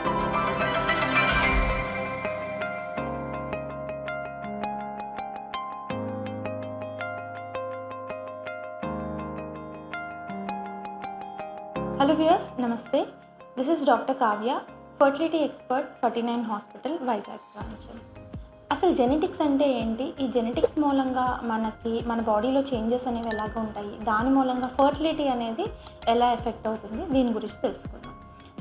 Hello viewers నమస్తే this is doctor Kavya fertility expert forty nine hospital Vizag branch అసలు genetics అంటే ఏంటి? ఈ జెనెటిక్స్ మూలంగా మనకి మన బాడీలో చేంజెస్ అనేవి ఎలాగ ఉంటాయి? దాని మూలంగా ఫర్టిలిటీ అనేది ఎలా ఎఫెక్ట్ అవుతుంది? దీని గురించి తెలుసుకుందాం.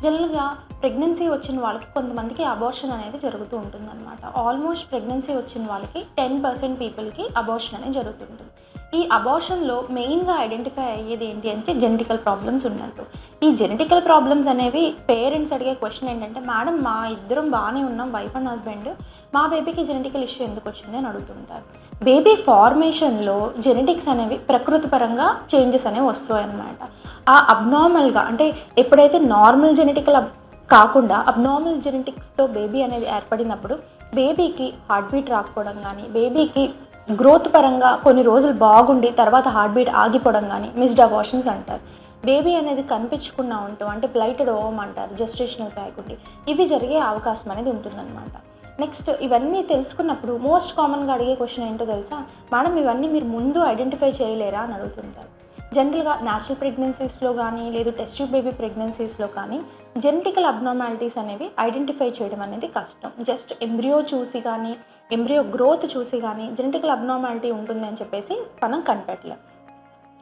జనరల్గా ప్రెగ్నెన్సీ వచ్చిన వాళ్ళకి కొంతమందికి అబార్షన్ అనేది జరుగుతూ ఉంటుందన్నమాట. ఆల్మోస్ట్ ప్రెగ్నెన్సీ వచ్చిన వాళ్ళకి టెన్ పర్సెంట్ పీపుల్కి అబార్షన్ అనేది జరుగుతుంటుంది. ఈ అబార్షన్లో మెయిన్గా ఐడెంటిఫై అయ్యేది ఏంటి అంటే జెనెటికల్ ప్రాబ్లమ్స్ ఉన్నట్టు. ఈ జెనెటికల్ ప్రాబ్లమ్స్ అనేవి పేరెంట్స్ అడిగే క్వశ్చన్ ఏంటంటే మేడం మా ఇద్దరం బాగానే ఉన్నాం వైఫ్ అండ్ హస్బెండ్ మా బేబీకి జెనెటికల్ ఇష్యూ ఎందుకు వచ్చింది? అని అడుగుతుంటారు. బేబీ ఫార్మేషన్లో జెనెటిక్స్ అనేవి ప్రకృతి పరంగా చేంజెస్ అనేవి వస్తాయి అన్నమాట. ఆ అబ్నార్మల్గా అంటే ఎప్పుడైతే నార్మల్ జెనెటికల్ కాకుండా అబ్నార్మల్ జెనెటిక్స్తో బేబీ అనేది ఏర్పడినప్పుడు బేబీకి హార్ట్ బీట్ రాకపోవడం కానీ బేబీకి గ్రోత్ పరంగా కొన్ని రోజులు బాగుండి తర్వాత హార్ట్ బీట్ ఆగిపోవడం కానీ మిస్డ్ అబార్షన్స్ అంటారు. బేబీ అనేది కనిపించకుండా ఉండటం అంటే బ్లైటెడ్ ఓవం అంటారు జస్టేషనల్ ప్యాకుండి ఇవి జరిగే అవకాశం అనేది ఉంటుందన్నమాట. నెక్స్ట్ ఇవన్నీ తెలుసుకున్నప్పుడు మోస్ట్ కామన్గా అడిగే క్వశ్చన్ ఏంటో తెలుసా? మేడం ఇవన్నీ మీరు ముందు ఐడెంటిఫై చేయలేరా? అని అడుగుతుంటారు. జనరల్గా న్యాచురల్ ప్రెగ్నెన్సీస్లో కానీ లేదు టెస్ట్ బేబీ ప్రెగ్నెన్సీస్లో కానీ జెనెటికల్ అబ్నార్మాలిటీస్ అనేవి ఐడెంటిఫై చేయడం అనేది కష్టం. జస్ట్ ఎంబ్రియో చూసి కానీ ఎంబ్రియో గ్రోత్ చూసి కానీ జెనెటికల్ అబ్నార్మాలిటీ ఉంటుంది అని చెప్పేసి మనం కనిపెట్టలేం.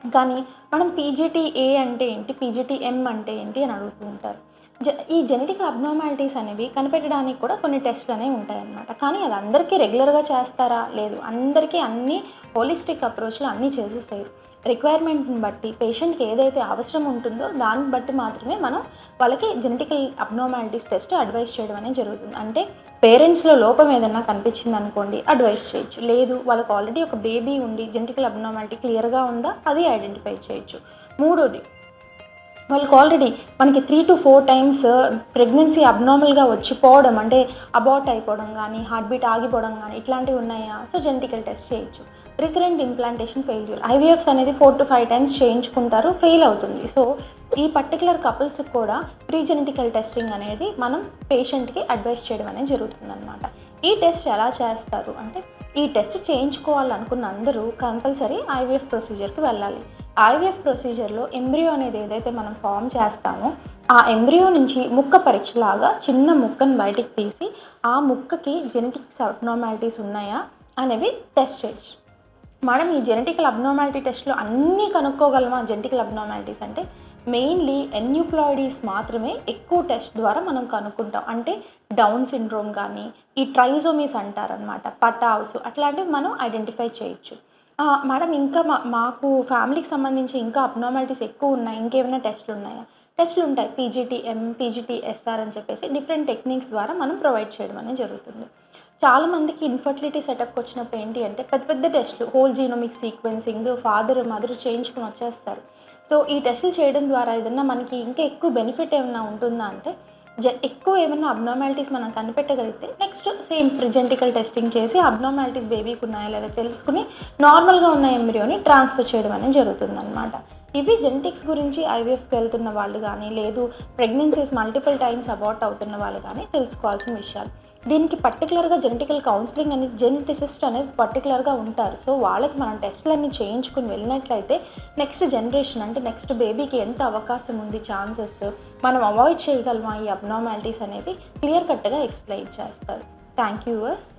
కానీ మనం పీజీటీఏ అంటే ఏంటి? పీజీటీఎం అంటే ఏంటి అని అడుగుతూ ఉంటారు. జ ఈ జెనెటిక్ అబ్నార్మాలిటీస్ అనేవి కనిపెట్టడానికి కూడా కొన్ని టెస్ట్లు అనేవి ఉంటాయన్నమాట. కానీ అది అందరికీ రెగ్యులర్గా చేస్తారా? లేదు. అందరికీ అన్ని హోలిస్టిక్ అప్రోచ్లో అన్నీ చేసేసారు రిక్వైర్మెంట్ని బట్టి పేషెంట్కి ఏదైతే అవసరం ఉంటుందో దాన్ని బట్టి మాత్రమే మనం వాళ్ళకి జెనెటికల్ అబ్నార్మాలిటీస్ టెస్ట్ అడ్వైస్ చేయడం అనేది జరుగుతుంది. అంటే పేరెంట్స్లో లోపం ఏదైనా కనిపించింది అనుకోండి అడ్వైస్ చేయొచ్చు. లేదు వాళ్ళకి ఆల్రెడీ ఒక బేబీ ఉండి జెనెటికల్ అబ్నార్మాలిటీ క్లియర్గా ఉందా? అది ఐడెంటిఫై చేయొచ్చు. మూడోది వాళ్ళకి ఆల్రెడీ మనకి three to four times pregnancy అబ్నార్మల్గా వచ్చిపోవడం అంటే అబార్ట్ అయిపోవడం కానీ హార్ట్ బీట్ ఆగిపోవడం కానీ ఇట్లాంటివి ఉన్నాయా? సో జెనటికల్ టెస్ట్ చేయొచ్చు. రికరెంట్ ఇంప్లాంటేషన్ ఫెయిల్యూర్ ఐవీఎఫ్స్ అనేది ఫోర్ టు ఫైవ్ టైమ్స్ చేయించుకుంటారు ఫెయిల్ అవుతుంది. సో ఈ పర్టికులర్ కపుల్స్కి కూడా ప్రీజెనెటికల్ టెస్టింగ్ అనేది మనం పేషెంట్కి అడ్వైస్ చేయడం అనేది జరుగుతుందన్నమాట. ఈ టెస్ట్ ఎలా చేస్తారు అంటే ఈ టెస్ట్ చేయించుకోవాలనుకున్న అందరూ కంపల్సరీ ఐవీఎఫ్ ప్రొసీజర్కి వెళ్ళాలి. ఐవీఎఫ్ ప్రొసీజర్లో ఎంబ్రియో అనేది ఏదైతే మనం ఫామ్ చేస్తామో ఆ ఎంబ్రియో నుంచి ముక్క పరీక్షలాగా చిన్న ముక్కను బయటికి తీసి ఆ ముక్కకి జెనెటిక్స్ అబ్నార్మాలిటీస్ ఉన్నాయా అనేవి టెస్ట్ చేయొచ్చు. మనం ఈ జెనెటికల్ అబ్నార్మాలిటీ టెస్ట్లో అన్నీ కనుక్కోగలమా? జెనెటికల్ అబ్నార్మాలిటీస్ అంటే మెయిన్లీ ఎన్యూప్లాయిడీస్ మాత్రమే ఎక్కువ టెస్ట్ ద్వారా మనం కనుక్కుంటాం. అంటే డౌన్ సిండ్రోమ్ కానీ ఈ ట్రైజోమీస్ అంటారనమాట పటావ్స్ అట్లాంటివి మనం ఐడెంటిఫై చేయొచ్చు. మేడం ఇంకా మా మాకు ఫ్యామిలీకి సంబంధించి ఇంకా అబ్నార్మాలిటీస్ ఎక్కువ ఉన్నాయి. ఇంకేమైనా టెస్ట్లు ఉన్నాయా? టెస్ట్లు ఉంటాయి. పీజీటీ ఎం పీజీటీ ఎస్ఆర్ అని చెప్పేసి డిఫరెంట్ టెక్నిక్స్ ద్వారా మనం ప్రొవైడ్ చేయడం అనేది జరుగుతుంది. చాలామందికి ఇన్ఫర్టిలిటీ సెటప్కి వచ్చినప్పుడు ఏంటి అంటే పెద్ద పెద్ద టెస్ట్లు whole genomic sequencing father mother చేయించుకుని వచ్చేస్తారు. సో ఈ టెస్టులు చేయడం ద్వారా ఏదన్నా మనకి ఇంకా ఎక్కువ బెనిఫిట్ ఏమైనా ఉంటుందా అంటే ఎక్కువ ఏమైనా అబ్నార్మాలిటీస్ మనం కనిపెట్టగలిగితే నెక్స్ట్ సేమ్ ప్రిజెంటికల్ టెస్టింగ్ చేసి అబ్నార్మాలిటీస్ బేబీకి ఉన్నాయా లేదా తెలుసుకుని నార్మల్గా ఉన్న ఎంబ్రియోని ట్రాన్స్ఫర్ చేయడం అనేది జరుగుతుందన్నమాట. ఇవి జెనెటిక్స్ గురించి ఐవీఎఫ్కి వెళ్తున్న వాళ్ళు కానీ లేదు ప్రెగ్నెన్సీస్ మల్టిపుల్ టైమ్స్ అబార్ట్ అవుతున్న వాళ్ళు కానీ తెలుసుకోవాల్సిన విషయాలు. దీనికి పర్టికులర్గా జెనెటికల్ కౌన్సిలింగ్ అనేది జెనెటిసిస్ట్ అనేది పర్టికులర్గా ఉంటారు. సో వాళ్ళకి మనం టెస్ట్లన్నీ చేయించుకుని వెళ్ళినట్లయితే నెక్స్ట్ జనరేషన్ అంటే నెక్స్ట్ బేబీకి ఎంత అవకాశం ఉంది ఛాన్సెస్ మనం అవాయిడ్ చేయగలమా ఈ అబ్నార్మాలిటీస్ అనేది? క్లియర్ కట్గా ఎక్స్ప్లెయిన్ చేస్తారు. Thank you verse